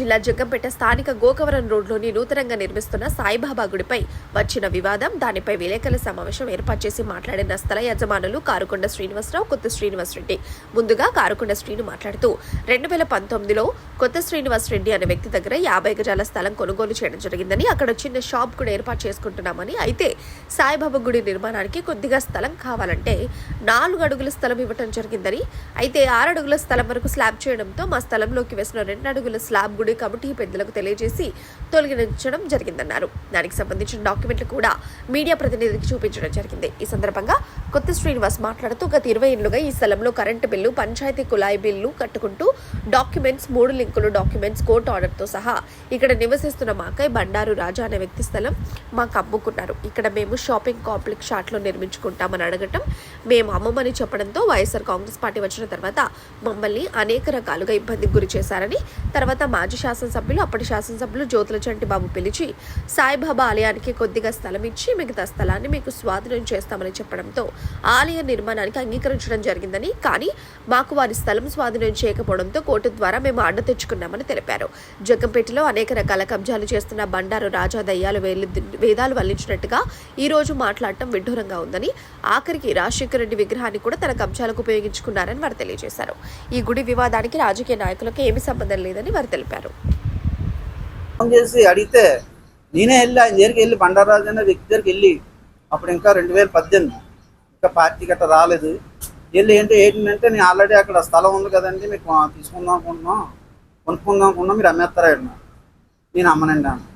జిల్లా జగ్గంపేట స్థానిక గోకవరం రోడ్లోని నూతనంగా నిర్మిస్తున్న సాయిబాబా గుడిపై వచ్చిన వివాదం దానిపై విలేకరుల సమావేశం ఏర్పాటు చేసి మాట్లాడిన స్థల యజమానులు కారుకొండ శ్రీనివాసరావు కొత్త శ్రీనివాస్ రెడ్డి. ముందుగా కారుకొండ శ్రీను మాట్లాడుతూ రెండు వేల పంతొమ్మిదిలో కొత్త శ్రీనివాస్ రెడ్డి అనే వ్యక్తి దగ్గర యాభై గజాల స్థలం కొనుగోలు చేయడం జరిగిందని అక్కడ చిన్న షాప్ కూడా ఏర్పాటు చేసుకుంటున్నామని. అయితే సాయిబాబా గుడి నిర్మాణానికి కొద్దిగా స్థలం కావాలంటే నాలుగు అడుగుల స్థలం ఇవ్వటం జరిగిందని. అయితే ఆరు అడుగుల స్థలం వరకు స్లాబ్ చేయడంతో మా స్థలంలోకి వేసిన రెండు అడుగుల స్లాబ్ గుడి కమిటీ పెద్దలకు తెలియజేసి తొలగించడం జరిగిందన్నారు. దానికి సంబంధించిన డాక్యుమెంట్లు కూడా మీడియా ప్రతినిధికి చూపించడం జరిగింది. ఈ సందర్భంగా కొత్త శ్రీనివాస్ మాట్లాడుతూ గత ఇరవై ఏళ్ళుగా ఈ స్థలంలో కరెంటు బిల్లు పంచాయతీ కుళాయి బిల్లు కట్టుకుంటూ డాక్యుమెంట్స్ మూడు లింకులు డాక్యుమెంట్స్ కోర్టు ఆర్డర్తో సహా ఇక్కడ నివసిస్తున్న మాకై బండారు రాజా అనే వ్యక్తి స్థలం మాకు అమ్ముకున్నారు. ఇక్కడ మేము షాపింగ్ కాంప్లెక్స్ షాట్లో నిర్మించుకుంటామని అడగటం మేము అమ్మమని చెప్పడంతో వైఎస్ఆర్ కాంగ్రెస్ పార్టీ వచ్చిన తర్వాత మమ్మల్ని అనేక రకాలుగా ఇబ్బందికి గురి చేశారని తర్వాత మాజీ శాసనసభ్యులు అప్పటి శాసనసభ్యులు జ్యోతుల చంటి బాబు పిలిచి సాయిబాబా ఆలయానికి కొద్దిగా స్థలం ఇచ్చి మిగతా స్థలాన్ని మీకు స్వాధీనం చేస్తామని చెప్పడంతో ఆలయ నిర్మాణానికి అంగీకరించడం జరిగిందని కానీ మాకు వారి స్థలం స్వాధీనం చేయకపోవడంతో కోర్టు ద్వారా మేము అడ్డ తెచ్చుకున్నామని తెలిపారు. జగ్గంపేటలో అనేక రకాల కబ్జాలు చేస్తున్న బండారు రాజా దయ్యాలు వేలు- వేదాలు వల్లించినట్టుగా ఈ రోజు మాట్లాడటం విడ్డూరంగా ఉందని ఆఖరికి రాజశేఖర రెడ్డి విగ్రహాన్ని కూడా తన కబ్జాలకు ఉపయోగించుకున్నారని వారు తెలియజేశారు. ఈ గుడి వివాదానికి రాజకీయ నాయకులకు ఏమీ సంబంధం లేదని వారు తెలిపారు. ఫోన్ చేసి అడిగితే నేనే వెళ్ళి ఆయన దగ్గరికి వెళ్ళి బండారాజు అనే వ్యక్తి దగ్గరికి వెళ్ళి అప్పుడు ఇంకా రెండు వేల పద్దెనిమిది ఇంకా పార్టీ గట్రా రాలేదు. వెళ్ళి ఏంటి ఏంటంటే నేను ఆల్రెడీ అక్కడ స్థలం ఉంది కదండి మీకు తీసుకుందాం అనుకుంటున్నాం కొనుక్కుందాం అనుకున్నాం మీరు అమ్మేస్తారా అన్న నేను అమ్మనండి అన్న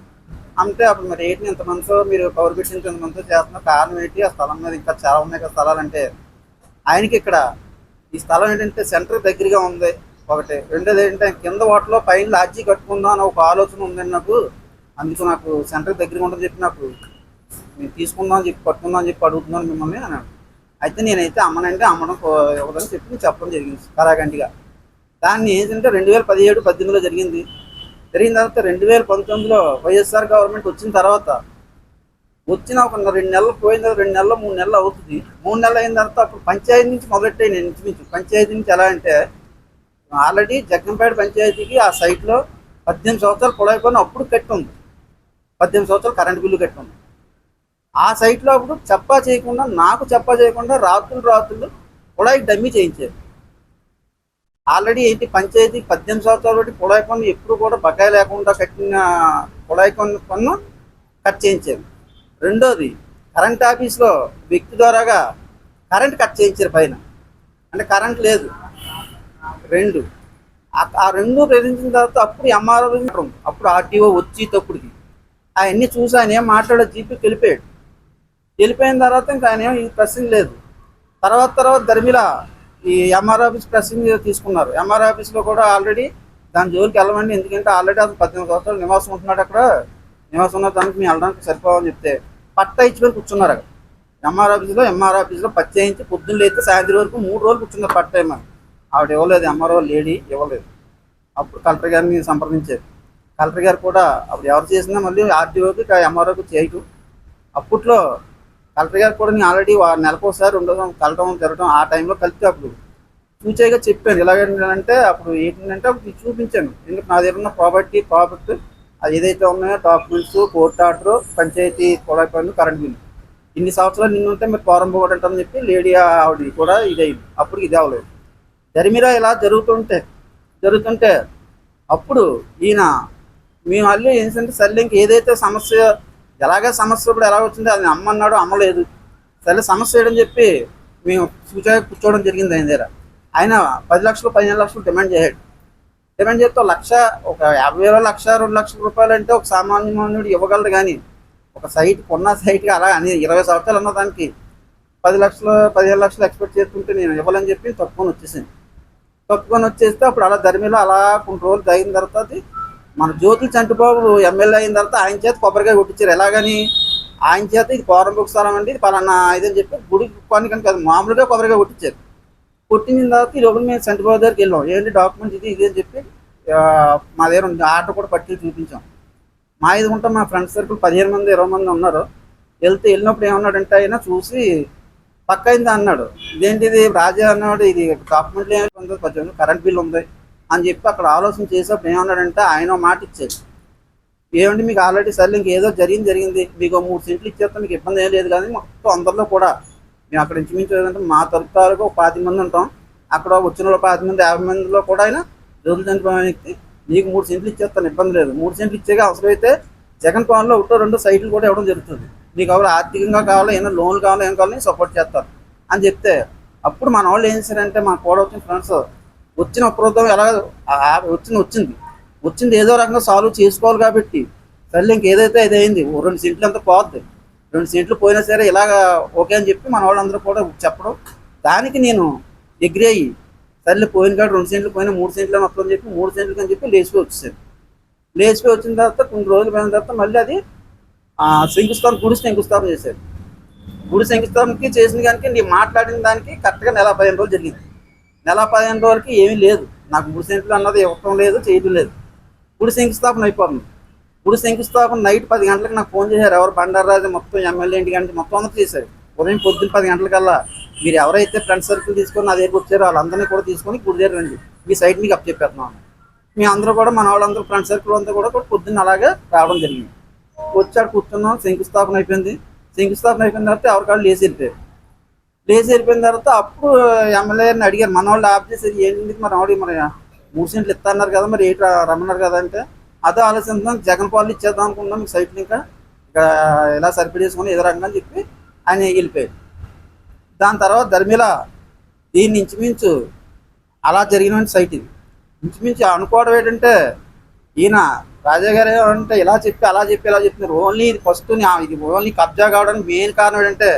అంటే అప్పుడు మరి ఏంటి ఇంతమందితో మీరు పవర్ బిట్స్ ఇంతమందితో చేస్తున్నా కారణం ఏంటి ఆ స్థలం మీద ఇంకా చాలా ఉన్నాయి కదా స్థలాలు అంటే ఆయనకి ఇక్కడ ఈ స్థలం ఏంటంటే సెంటర్ దగ్గరగా ఉంది. ఒకటి. రెండోది ఏంటంటే కింద వాటిలో పైన లాడ్జీ కట్టుకుందాం అని ఒక ఆలోచన ఉందండి నాకు. అందుకు నాకు సెంటర్ దగ్గరగా ఉంటుంది చెప్పి నాకు నేను తీసుకుందాం అని చెప్పి కట్టుకుందాం అని చెప్పి అడుగుతున్నాను మిమ్మల్ని అన్నాడు. అయితే నేనైతే అమ్మనంటే అమ్మడం ఇవ్వదని చెప్పి చెప్పడం జరిగింది కరాగంటిగా దాన్ని ఏంటంటే రెండు వేల పదిహేడు పద్దెనిమిదిలో జరిగింది. జరిగిన తర్వాత రెండు వేల పంతొమ్మిదిలో వైఎస్ఆర్ గవర్నమెంట్ వచ్చిన తర్వాత వచ్చిన ఒక రెండు నెలలు పోయిన తర్వాత రెండు నెలలు మూడు నెలలు అవుతుంది. మూడు నెలలు అయిన తర్వాత అప్పుడు పంచాయతీ నుంచి మొదలెట్టాయి నేను ఇంచుమించు. పంచాయతీ నుంచి ఎలా అంటే ఆల్రెడీ జగ్గంపేట పంచాయతీకి ఆ సైట్లో పద్దెనిమిది సంవత్సరాలు కుళాయి పని అప్పుడు కట్టుంది. పద్దెనిమిది సంవత్సరాలు కరెంట్ బిల్లు కట్టుంది. ఆ సైట్లో అప్పుడు చెప్పా చేయకుండా నాకు చెప్పా చేయకుండా రాత్రులు రాత్రులు కుళాయికి డమ్మీ చేయించారు. ఆల్రెడీ ఏంటి పంచాయతీ పద్దెనిమిది సంవత్సరాలు బట్టి పొడాయి పన్ను ఎప్పుడు కూడా బకాయి లేకుండా కట్టిన పొడాయి పన్ను కట్ చేయించారు. రెండోది కరెంట్ ఆఫీస్లో వ్యక్తి ద్వారాగా కరెంట్ కట్ చేయించారు పైన. అంటే కరెంట్ లేదు. రెండు. ఆ- రెండు ప్రశ్నించిన తర్వాత అప్పుడు ఎంఆర్ఓ అప్పుడు ఆర్టీఓ వచ్చి తప్పుడుకి. అవన్నీ చూసి ఆయన ఏం మాట్లాడో జీపీకి వెళ్ళిపోయాడు. వెళ్ళిపోయిన తర్వాత ఇంకా ఆయన ఏం ఈ ప్రశ్న లేదు. తర్వాత తర్వాత ధర్మిలా ఈ ఎంఆర్ ఆఫీస్ ప్రశ్న తీసుకున్నారు. ఎంఆర్ ఆఫీస్లో కూడా ఆల్రెడీ దాని జోలికి వెళ్ళమండి. ఎందుకంటే ఆల్రెడీ అతను పద్దెనిమిది సంవత్సరాలు నివాసం ఉంటున్నాడు అక్కడ. నివాసం ఉన్న దానికి మేము వెళ్ళడానికి సరిపోవని చెప్తే పట్టా ఇచ్చుకొని కూర్చున్నారు అక్కడ. ఎంఆర్ ఆఫీస్లో ఎంఆర్ ఆఫీస్లో పచ్చేయించి పొద్దున్న లేస్తే సాయంత్రం వరకు మూడు రోజులు కూర్చున్నారు పట్టా ఏమని ఆవిడ ఇవ్వలేదు ఎంఆర్ఓ లేడీ ఇవ్వలేదు. అప్పుడు కలెక్టర్ గారిని సంప్రదించారు. కలెక్టర్ గారు కూడా అప్పుడు ఎవరు చేసినా మళ్ళీ ఆర్టీఓకి ఎంఆర్ఓకి చేయటం అప్పట్లో కలెక్టర్ గారు కూడా నేను ఆల్రెడీ నెలకు ఒకసారి ఉండడం కలటం తిరగడం ఆ టైంలో కలిపితే అప్పుడు చూచేగా చెప్పాను. ఎలాగంటే అప్పుడు ఏంటంటే అప్పుడు చూపించాను. ఎందుకు నా దగ్గర ఉన్న ప్రాపర్టీ ప్రాపర్టీ అది ఏదైతే ఉన్నాయో డాక్యుమెంట్స్ కోర్ట్ ఆర్డర్ పంచాయతీ కూడా పనులు కరెంట్ బిల్లు. ఇన్ని సంవత్సరాలు నిన్నుంటే మీరు ఫారం ఉంటామని చెప్పి లేడీ ఆవిడ కూడా ఇదైంది. అప్పుడు ఇది అవ్వలేదు. దరిమిరా ఇలా జరుగుతుంటే జరుగుతుంటే అప్పుడు ఈయన మేము మళ్ళీ ఏంటంటే సర్లే ఇంక ఏదైతే సమస్య ఎలాగే సమస్య ఇప్పుడు ఎలా వచ్చిందో అది అమ్మన్నాడు అమ్మలేదు. సరే సమస్య వేయడం చెప్పి మేము సూచన కూర్చోవడం జరిగింది ఆయన దగ్గర. ఆయన పది లక్షలు పదిహేను లక్షలు డిమాండ్ చేశాడు. డిమాండ్ చేస్తే లక్ష ఒక యాభై వేల లక్ష రెండు లక్షల రూపాయలు అంటే ఒక సామాన్య మానవుడు ఇవ్వగలడు కానీ ఒక సైట్ కొన్న సైట్కి అలా అని ఇరవై సంవత్సరాలు ఉన్న దానికి పది లక్షలు పదిహేను లక్షలు ఎక్స్పెక్ట్ చేస్తుంటే నేను ఇవ్వాలని చెప్పి తప్పుకొని వచ్చేసింది. తప్పుకొని వచ్చేస్తే అప్పుడు అలా ధర్మిలో అలా కొన్ని రోజులు తగిన తర్వాత మన జ్యోతి చంటిబాబు ఎమ్మెల్యే అయిన తర్వాత ఆయన చేత కొబ్బరికాయ కొట్టించారు. ఎలాగని? ఆయన చేత ఇది కోరంబుక్ స్థలం అండి ఇది పలానా ఇదని చెప్పి గుడి పని కనుక మామూలుగా కొబ్బరికాయ కొట్టించారు. కొట్టిన తర్వాత ఈ లోపల మేము చంటిబాబు దగ్గరికి వెళ్ళాం. ఏంటి డాక్యుమెంట్ ఇది ఇది అని చెప్పి మా దగ్గర ఉంది. ఆర్డర్ కూడా పట్టి చూపించాం. మా ఇది ఉంటాం మా ఫ్రెండ్స్ సర్కిల్ పదిహేను మంది ఇరవై మంది ఉన్నారు. వెళ్తే వెళ్ళినప్పుడు ఏమన్నాడంటే ఆయన చూసి పక్క అయింది అన్నాడు. ఇదేంటిది? రాజా అన్నాడు ఇది డాక్యుమెంట్లు ఏమి ఉంది కరెంట్ బిల్ ఉంది అని చెప్పి అక్కడ ఆలోచన చేసేప్పుడు ఏమన్నాడంటే ఆయన ఒక మాట ఇచ్చాడు. ఏమంటే మీకు ఆల్రెడీ సర్లే ఇంకేదో జరిగింది జరిగింది. మీకు మూడు సెంట్లు ఇచ్చేస్తే మీకు ఇబ్బంది ఏం లేదు కానీ మొత్తం అందరిలో కూడా మేము అక్కడ ఇంచుమించు ఏంటంటే మా తరపు వరకు ఒక పాతి మంది ఉంటాం. అక్కడ వచ్చిన వాళ్ళు పాతి మంది యాభై మందిలో కూడా ఆయన రోజులు చనిపోయిన వ్యక్తి. మూడు సెంట్లు ఇచ్చేస్తాను ఇబ్బంది లేదు. మూడు సెంట్లు ఇచ్చేగా అవసరమైతే జగన్ పవన్లో ఒకటో రెండో సైట్లు కూడా ఇవ్వడం జరుగుతుంది. నీకు ఎవరు ఆర్థికంగా కావాలో ఏమైనా లోన్లు కావాలో ఏం కావాలో సపోర్ట్ చేస్తారు అని చెప్తే అప్పుడు మన వాళ్ళు ఏం చేశారంటే మా కూడా వచ్చిన ఫ్రెండ్స్ వచ్చిన ప్రభుత్వం ఎలా ఆ- వచ్చింది వచ్చింది. వచ్చింది ఏదో రకంగా సాల్వ్ చేసుకోవాలి కాబట్టి సర్లే ఇంకేదైతే అది అయింది రెండు సీట్లు అంతా పోద్ది. రెండు సీట్లు పోయినా సరే ఇలాగ ఓకే అని చెప్పి మన వాళ్ళందరూ కూడా చెప్పడం. దానికి నేను ఎగ్రీ అయ్యి సర్లే పోయిన కాదు రెండు సెంట్లు పోయినా మూడు సెంట్లు మొత్తం అని చెప్పి మూడు సెంట్లు అని చెప్పి లేచిపోయి వచ్చేసాను. లేచిపోయి వచ్చిన తర్వాత కొన్ని రోజులు పోయిన తర్వాత మళ్ళీ అది శంకుస్థాపన గుడి శంకుస్థాపన చేశారు. గుడి శంకుస్థాపనకి చేసిన దానికి నేను మాట్లాడిన దానికి కరెక్ట్గా నెల పదిహేను రోజులు జరిగింది. నెల పదిహేను రోజులకి ఏమీ లేదు. నాకు గుడి సెంట్లు అన్నది ఇవ్వటం లేదు చేయడం లేదు. గుడి శంకుస్థాపన అయిపోతుంది గుడి శంకుస్థాపన నైట్ పది గంటలకు నాకు ఫోన్ చేశారు. ఎవరు బండారాజు మొత్తం ఎమ్మెల్యే ఇంటి గంట మొత్తం అందరూ చేశారు. ఉదయం పొద్దున్న పది గంటలకల్లా మీరు ఎవరైతే ఫ్రెండ్ సర్కిల్ తీసుకొని నా దగ్గరికి వచ్చారో వాళ్ళందరినీ కూడా తీసుకొని గుడి దగ్గర రండి. మీ సైట్ మీకు అప్ చెప్పేస్తున్నాను మీ అందరూ కూడా మన వాళ్ళందరూ ఫ్రెండ్ సర్కిల్ అంతా కూడా కూడా పొద్దున్న అలాగే రావడం జరిగింది. వచ్చాడు కూర్చున్నాం శంకుస్థాపన అయిపోయింది. శంకుస్థాపన అయిపోయిన తర్వాత ఎవరికాళ్ళు లేచి వెళ్ళిపోయారు. లేచి వెళ్ళిపోయిన తర్వాత అప్పుడు ఎమ్మెల్యేని అడిగారు మన వాళ్ళు ఆఫ్ చేసేది ఏంటి? మరి ఆవిడ మరి మూడు సెంట్లు ఇస్తున్నారు కదా మరి ఏంటి రమ్మన్నారు కదా? అంటే అదే ఆలోచిస్తున్నాం జగన్ పాలు ఇచ్చేద్దాం అనుకున్నాం మీ సైట్లు ఇంకా. ఇక్కడ ఇలా సరిపడి ఏదో రకంగా అని చెప్పి ఆయన వెళ్ళిపోయాడు దాని తర్వాత ధర్మిల దీన్ని ఇంచుమించు అలా జరిగిన సైట్ ఇది. ఇంచుమించు అనుకోవడం ఏంటంటే ఈయన రాజా గారు అంటే ఇలా చెప్పి అలా చెప్పి ఇలా చెప్తున్నారు ఓన్లీ ఇది ఫస్ట్ ఇది ఓన్లీ కబ్జా కావడానికి మెయిన్ కారణం ఏంటంటే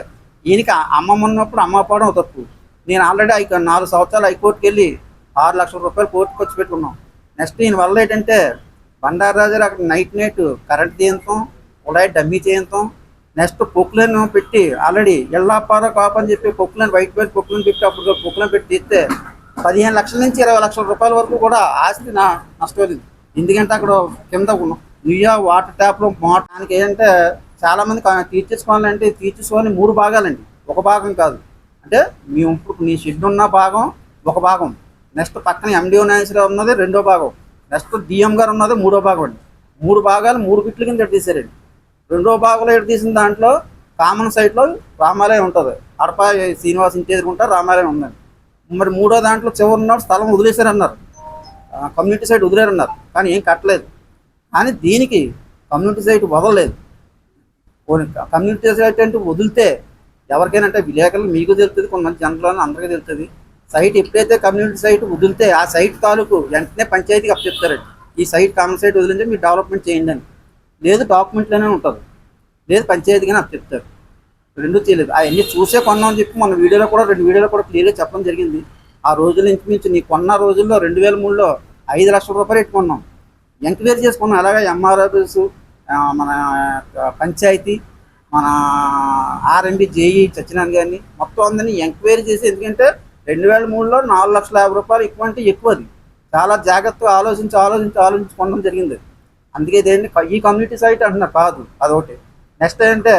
ఈయనకి అమ్మమ్మ ఉన్నప్పుడు అమ్మ పోవడం తప్పు. నేను ఆల్రెడీ ఐ నాలుగు సంవత్సరాలు హైకోర్టుకి వెళ్ళి ఆరు లక్షల రూపాయలు కోర్టుకు వచ్చి పెట్టుకున్నాం. నెక్స్ట్ దీని వల్ల ఏంటంటే బండారాజు అక్కడ నైట్ నైట్ కరెంట్ తీయంతాం ఉడాయి డమ్మీ చేయంతం. నెక్స్ట్ పొక్కులను పెట్టి ఆల్రెడీ ఎల్లాపార కాపు అని చెప్పి పొక్కులను వైట్ వైట్ పొక్కులను పెట్టి అప్పుడు పొక్కులను పెట్టి తీస్తే పదిహేను లక్షల నుంచి ఇరవై లక్షల రూపాయల వరకు కూడా ఆస్తి నా నష్టపోయింది ఎందుకంటే అక్కడ కింద నుయ్య వాటర్ ట్యాప్లో మోటానికి ఏంటంటే చాలా మంది కా- తీర్చేసుకోవాలంటే తీర్చేసుకొని మూడు భాగాలండి. ఒక భాగం కాదు. అంటే మీ ఇప్పుడు నీ షెడ్ ఉన్న భాగం ఒక భాగం. నెక్స్ట్ పక్కన ఎండిఓ నాయన్స్లో ఉన్నది రెండో భాగం. నెక్స్ట్ డిఎం గారు ఉన్నది మూడో భాగం అండి. మూడు భాగాలు మూడు బిట్లు కింద తీసారండి రెండో భాగంలో ఎటు తీసిన దాంట్లో కామన్ సైట్లో రామాలయం ఉంటుంది. అడప శ్రీనివాస్ ఇంటి ఎదుర్కొంటే రామాలయం ఉందండి. మరి మూడో దాంట్లో చివరి ఉన్నాడు స్థలం వదిలేశారన్నారు. Community site వదిలేరన్నారు. కానీ ఏం కట్టలేదు. కానీ దీనికి కమ్యూనిటీ సైట్ వదలలేదు. కమ్యూనిటీ సైట్ అంటే వదిలితే ఎవరికైనా అంటే విలేకరులు మీకు తెలుస్తుంది కొంతమంది జనరల్ అందరికీ తెలుస్తుంది. సైట్ ఎప్పుడైతే కమ్యూనిటీ సైట్ వదిలితే ఆ సైట్ తాలూకు వెంటనే పంచాయతీకి అప్పచెప్తారండి. ఈ సైట్ కామన్ సైట్ వదిలితే మీరు డెవలప్మెంట్ చేయండి అని. లేదు డాక్యుమెంట్లోనే ఉంటుంది. లేదు పంచాయతీగానే అప్పచెప్తారు. రెండు చేయలేదు. అవన్నీ చూసే కొన్నాం అని చెప్పి మన వీడియోలో కూడా రెండు వీడియోలో కూడా క్లియర్గా చెప్పడం జరిగింది. ఆ రోజుల నుంచి నీ కొన్న రోజుల్లో రెండు వేల మూడులో ఐదు లక్షల రూపాయలు పెట్టుకున్నాం. ఎంక్వైరీ చేసుకున్నాం? అలాగే ఎంఆర్ఎఫ్ఎస్ మన పంచాయతీ మన ఆర్ఎండి జేఈ సత్యనారాయణ గారిని మొత్తం అందరినీ ఎంక్వైరీ చేసి ఎందుకంటే రెండు వేల మూడులో నాలుగు లక్షల యాభై రూపాయలు ఎక్కువ అంటే ఎక్కువ అది. చాలా జాగ్రత్తగా ఆలోచించి ఆలోచించి ఆలోచించుకోవడం జరిగింది. అందుకే ఇదేంటి ఈ కమ్యూనిటీ సైట్ అంటున్నారు కాదు అదొకటి. నెక్స్ట్ ఏంటంటే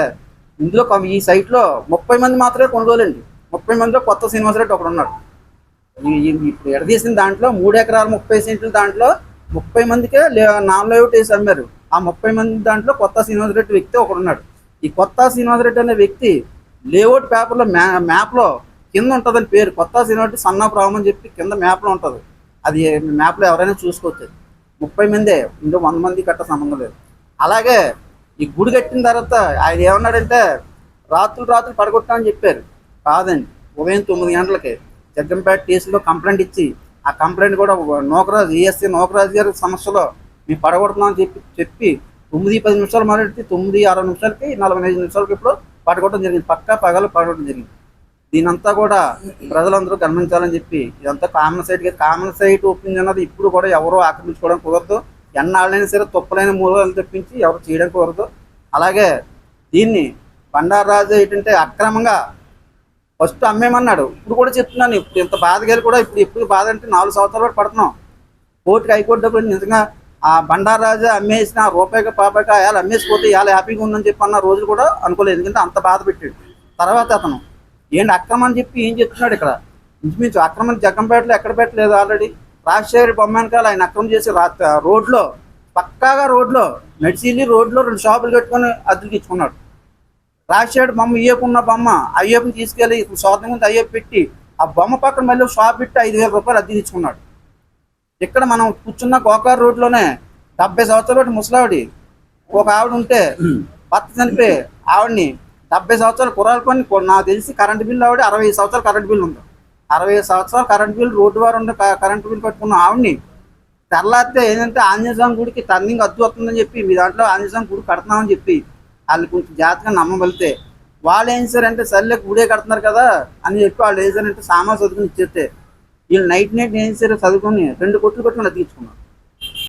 ఇందులో ఈ సైట్లో ముప్పై మంది మాత్రమే కొనుగోలండి ముప్పై మందిలో కొత్త సినిమా రెడ్డి ఒకడు ఉన్నాడు. ఇప్పుడు ఎడదీసిన దాంట్లో మూడు ఎకరాలు ముప్పై సెంట్లు దాంట్లో ముప్పై మందికే నాన్ లేఅవుట్ వేసి అమ్మారు. ఆ ముప్పై మంది దాంట్లో కొత్త శ్రీనివాస రెడ్డి వ్యక్తి ఒకడున్నాడు ఈ కొత్త శ్రీనివాస రెడ్డి అనే వ్యక్తి లేఅవుట్ పేపర్లో మ్యా మ్యాప్లో కింద ఉంటుందని పేరు. కొత్త శ్రీనివాస సన్న ప్రాబ్లం అని చెప్పి కింద మ్యాప్లో ఉంటుంది. అది మ్యాప్లో ఎవరైనా చూసుకోవచ్చు. ముప్పై మందే ఇందులో వంద మంది కట్ట సంబంధం లేదు. అలాగే ఈ గుడి కట్టిన తర్వాత ఆయన ఏమన్నాడంటే రాత్రులు రాత్రులు పడగొట్టా అని చెప్పారు. కాదండి ఉదయం తొమ్మిది గంటలకి. జగ్గంపేట కేసులో కంప్లైంట్ ఇచ్చి ఆ కంప్లైంట్ కూడా నోకరాజు ఈఎస్సీ నోకరాజు గారి సమస్యలో మేము పడగొడుతున్నాం అని చెప్పి చెప్పి తొమ్మిది పది నిమిషాలు మొదలెట్టి తొమ్మిది అరవై నిమిషాలకి నలభై ఐదు నిమిషాలకి ఇప్పుడు పడగొట్టడం జరిగింది. పక్కా పగలు పడగొట్టడం జరిగింది. దీనంతా కూడా ప్రజలందరూ గమనించాలని చెప్పి ఇదంతా common site common site open అన్నది ఇప్పుడు కూడా ఎవరో ఆక్రమించుకోవడం కుదరదు. ఎన్నాళ్ళైనా సరే తొప్పలైన మూలాలు తెప్పించి ఎవరు చేయడం కుదరదు. అలాగే దీన్ని బండారాజు ఏంటంటే అక్రమంగా ఫస్ట్ అమ్మేమన్నాడు. ఇప్పుడు కూడా చెప్తున్నాను ఇప్పుడు ఇంత బాధ కూడా ఇప్పుడు ఇప్పుడు బాధ అంటే నాలుగు సంవత్సరాలు వరకు పడుతున్నాం. కోర్టుకి హైకోర్టు డబ్బులు నిజంగా ఆ బండారాజా అమ్మేసిన ఆ రూపాయికి పాపాయికి అయాలు అమ్మేసిపోతే ఇవాళ హ్యాపీగా ఉందని చెప్పి అన్న రోజులు కూడా అనుకోలేదు. ఎందుకంటే అంత బాధ పెట్టాడు. తర్వాత అతను ఏంటి అక్రమం అని చెప్పి ఏం చెప్తున్నాడు ఇక్కడ? ఇంచుమించు అక్రమం జగ్గంపేటలో ఎక్కడ పెట్టలేదు ఆల్రెడీ? రాజశేఖర్ బొమ్మ ఆయన అక్రమం చేసి రా రోడ్లో పక్కాగా రోడ్లో నడిచి రోడ్లో రెండు షాపులు కట్టుకొని అద్దెకి ఇచ్చుకున్నాడు రాజశేఖర్ బొమ్మ ఇయ్యకున్న బొమ్మ అయ్యప్పని తీసుకెళ్ళి సోదం ముందు అయ్యప్ప పెట్టి ఆ బొమ్మ పక్కన మళ్ళీ షాప్ పెట్టి ఐదు వేల రూపాయలు అద్దె ఇచ్చుకున్నాడు ఇక్కడ మనం కూర్చున్న గోకార్ రోడ్లోనే డెబ్బై ఒకటి ముసలావిడి. ఒక ఆవిడ ఉంటే భర్త చనిపోయి ఆవిడని డెబ్బై సంవత్సరాలు కురాలు పని నాకు తెలిసి కరెంట్ బిల్లు ఆవిడ అరవై సంవత్సరాలు కరెంట్ బిల్లు ఉంది. అరవై సంవత్సరాలు కరెంట్ బిల్లు రోడ్డు వారు ఉండే కరెంట్ బిల్లు కట్టుకున్న ఆవిడని తెల్లారితే ఏంటంటే ఆంజనేయ స్వామి గుడికి టర్నింగ్ అద్దు వస్తుందని చెప్పి మీ దాంట్లో ఆంజనేయ స్వామి గుడి కడుతున్నామని చెప్పి వాళ్ళు కొంచెం జాగ్రత్తగా నమ్మబలితే వాళ్ళు ఏం చేశారంటే సర్లే గుడే కడుతున్నారు కదా అని చెప్పి వాళ్ళు ఏం చేశారంటే సామాన్ చదువుకుని ఇచ్చేస్తే వీళ్ళు నైట్ నైట్ ఏం చేశారు చదువుకొని రెండు కొట్లు కొట్టుకుని అతికించుకున్నారు.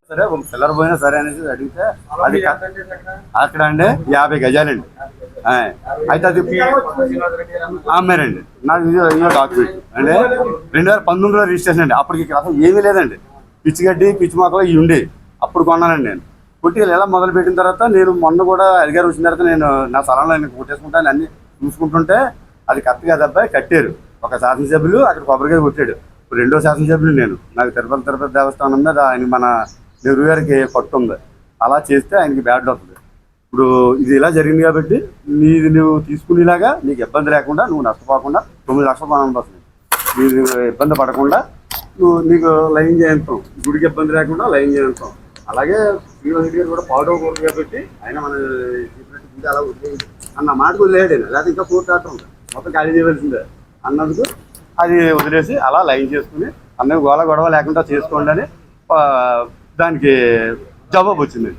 సరే ఒక పిల్లర్ పోయినా సరే అనేసి అడిగితే అది అక్కడ అండి యాభై గజాలండి. ఆ, అయితే అది అమ్మారండి నాకు ఇది డాక్యుమెంట్ అంటే రెండు వేల పంతొమ్మిదిలో రిజిస్ట్రేషన్ అండి. అప్పటికి అసలు ఏమీ లేదండి. పిచ్చి గడ్డి పిచ్చి మొక్కలు ఇవి ఉండి అప్పుడు కొన్నానండి నేను. పొట్టికలు ఎలా మొదలు పెట్టిన తర్వాత నేను మొన్న కూడా అధికారి వచ్చిన తర్వాత నేను నా స్థలంలో నేను కొట్టేసుకుంటాను అన్ని చూసుకుంటుంటే అది కరెక్ట్ కాదు అబ్బాయి కట్టారు. ఒక శాసనసభ్యులు అక్కడ కొబ్బరికాయ కొట్టాడు. ఇప్పుడు రెండో శాసనసభ్యులు నేను. నాకు తిరుపతి తిరుపతి దేవస్థానం మీద ఆయన మన నెహ్రూ గారికి పట్టు ఉంది. అలా చేస్తే ఆయనకి బ్యాడ్ అవుతుంది ఇప్పుడు ఇది ఇలా జరిగింది కాబట్టి నీది నువ్వు తీసుకునేలాగా నీకు ఇబ్బంది లేకుండా నువ్వు నష్టపోకుండా తొమ్మిది లక్షలు కొనాలి వస్తుంది నీకు ఇబ్బంది పడకుండా నువ్వు నీకు లైన్ చేయించాం గుడికి ఇబ్బంది లేకుండా లైన్ చేయించాం అలాగే శ్రీనివాస్ రెడ్డి గారు కూడా పాడవకూడదు కాబట్టి ఆయన మన చెప్పినట్టు గుడి అలా వదిలేదు అన్న మాటకు వదిలేయడు. లేకపోతే ఇంకా కోర్టు ఆటం మొత్తం ఖాళీ చేయవలసిందే. అన్నందుకు అది వదిలేసి అలా లైన్ చేసుకుని అన్నయ్య గోల గొడవ లేకుండా చేసుకోండి అని దానికి జవాబు వచ్చింది